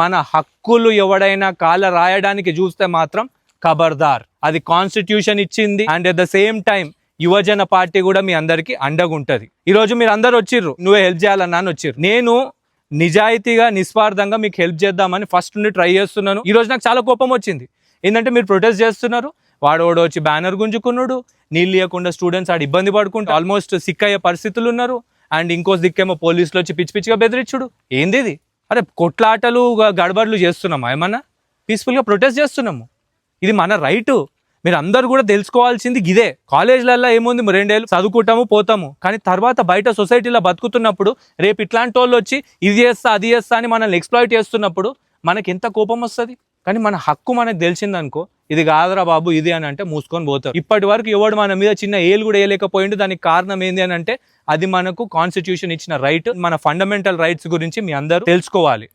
మన హక్కులు ఎవడైనా కాల రాయడానికి చూస్తే మాత్రం ఖబర్దార్ అది కాన్స్టిట్యూషన్ ఇచ్చింది. And at the same time యువజన పార్టీ కూడా మీ అందరికి అండగుంటది. ఈ రోజు మీరు అందరు వచ్చిర్రు. నువ్వే హెల్ప్ చేయాలన్నా అని వచ్చిర్రు. నేను నిజాయితీగా నిస్వార్థంగా మీకు హెల్ప్ చేద్దామని ఫస్ట్ నుండి ట్రై చేస్తున్నాను. ఈ రోజు నాకు చాలా కోపం వచ్చింది. ఏంటంటే మీరు ప్రొటెస్ట్ చేస్తున్నారు. వాడు వాడు వచ్చి బ్యానర్ గుంజుకున్నాడు. నీళ్ళు ఇవ్వకుండా స్టూడెంట్స్ ఆడ ఇబ్బంది పడుకుంటూ ఆల్మోస్ట్ సిక్ అయ్యే పరిస్థితులు ఉన్నారు. అండ్ ఇంకో దిక్కేమో పోలీసులు వచ్చి పిచ్చి పిచ్చిగా బెదిరించుడు. ఏంది ఇది? అరే కొట్లాటలు గడబడులు చేస్తున్నామా ఏమన్నా? పీస్ఫుల్గా ప్రొటెస్ట్ చేస్తున్నాము. ఇది మన రైటు. మీరు అందరు కూడా తెలుసుకోవాల్సింది ఇదే. కాలేజ్లలో ఏముంది? రెండేళ్ళు చదువుకుంటాము పోతాము. కానీ తర్వాత బయట సొసైటీలో బతుకుతున్నప్పుడు రేపు ఇట్లాంటి వాళ్ళు వచ్చి ఇది చేస్తా అది చేస్తా అని మనల్ని ఎక్స్ప్లాయిట్ చేస్తున్నప్పుడు మనకి ఎంత కోపం వస్తుంది? కానీ మన హక్కు మనకు తెలిసిందనుకో ఇది కాదురా బాబు ఇది అని అంటే మూసుకొని పోతారు. ఇప్పటి వరకు ఎవడు మన మీద చిన్న ఏలు కూడా వేయలేకపోయిండు. దానికి కారణం ఏంది అని అంటే అది మనకు కాన్స్టిట్యూషన్ ఇచ్చిన రైట్ మన ఫండమెంటల్ రైట్స్ గురించి మీ అందరూ తెలుసుకోవాలి.